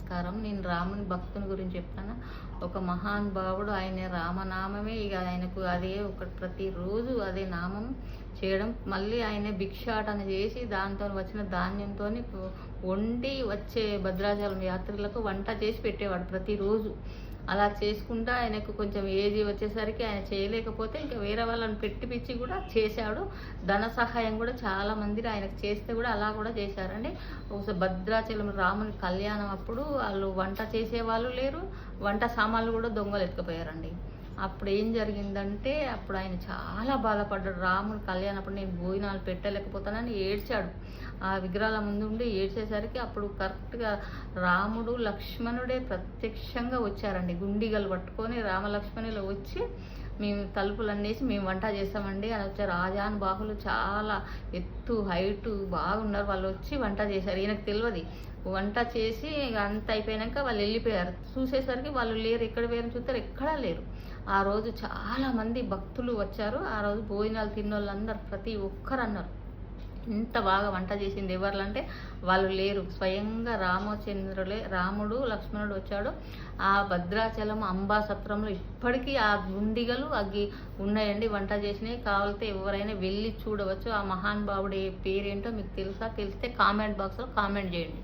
నమస్కారం. నేను రాముని భక్తుని గురించి చెప్తాను? ఒక మహాన్ భావుడు ఆయన రామనామమే. ఇక ఆయనకు అదే ఒక ప్రతిరోజు అదే నామం చేయడం. మళ్ళీ ఆయన భిక్షాటన చేసి దాంతో వచ్చిన ధాన్యంతో వండి వచ్చే భద్రాచలం యాత్రికులకు వంట చేసి పెట్టేవాడు ప్రతిరోజు. అలా చేసుకుంటా ఆయనకు కొంచెం ఏజ్ వచ్చేసరికి ఆయన చేయలేకపోతే ఇంకా వేరే వాళ్ళని పెట్టిపిచ్చి కూడా చేశాడు. ధన సహాయం కూడా చాలా మంది ఆయనకు చేస్తే కూడా అలా కూడా చేశారండి ఒకసారి భద్రాచలం రాముని కళ్యాణం అప్పుడు వాళ్ళు వంట చేసే వాళ్ళు లేరు. వంట సామాన్లు కూడా దొంగలు ఎత్తుకుపోయారండి. అప్పుడు ఏం జరిగిందంటే అప్పుడు ఆయన చాలా బాధపడ్డాడు. రాముడు కళ్యాణం అప్పుడు నేను భోజనాలు పెట్టలేకపోతానని ఏడ్చాడు. ఆ విగ్రహాల ముందు ఉండి ఏడ్చేసరికి అప్పుడు కరెక్ట్గా రాముడు లక్ష్మణుడే ప్రత్యక్షంగా వచ్చారండి. గుండిగలు పట్టుకొని రామలక్ష్మణులు వచ్చి మేము తలుపులు మేము వంట చేస్తామండి. అని వచ్చారు రాజాన్ బాహులు చాలా ఎత్తు హైటు బాగున్నారు. వాళ్ళు వచ్చి వంట చేశారు. ఈయనకు తెలియదు వంట చేసి ఇక అంత అయిపోయాక వాళ్ళు వెళ్ళిపోయారు. చూసేసరికి వాళ్ళు లేరు. ఎక్కడ వేరు చూస్తారు. ఎక్కడా లేరు. ఆ రోజు చాలామంది భక్తులు వచ్చారు. ఆ రోజు భోజనాలు తిన్న వాళ్ళందరూ ప్రతి ఒక్కరు అన్నారు ఇంత బాగా వంట చేసింది ఎవరు అంటే వాళ్ళు లేరు. స్వయంగా రామచంద్రులే రాముడు లక్ష్మణుడు వచ్చాడు. ఆ భద్రాచలం అంబా సత్రంలో ఇప్పటికీ ఆ గుండిగలు అగ్గి ఉన్నాయండి వంట చేసినవి. కావాలితే ఎవరైనా వెళ్ళి చూడవచ్చు. ఆ మహాన్ బావుడి పేరేంటో మీకు తెలుసా? తెలిస్తే కామెంట్ బాక్స్లో కామెంట్ చేయండి.